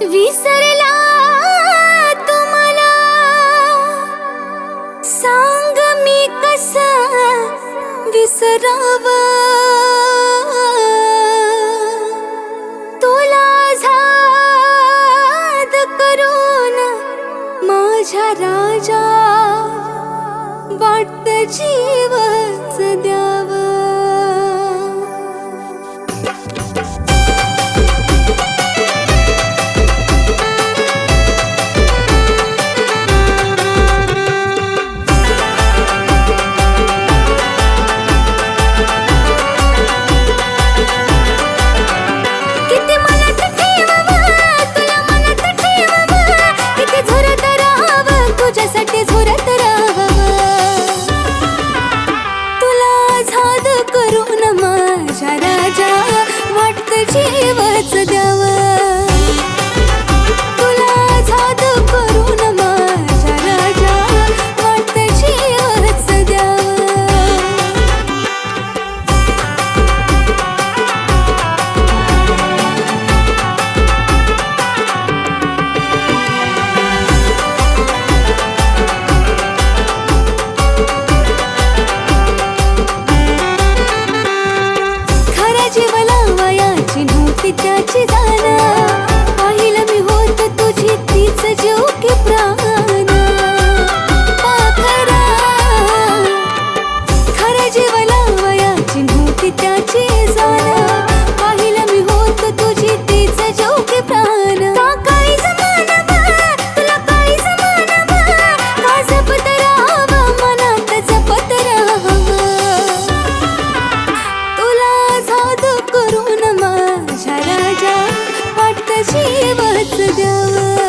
विसरला तुम्हाला. सांग मी झाद करून माझ्या राजा वाटत जीवच द्या. त्याची झाली नवस द्यावा.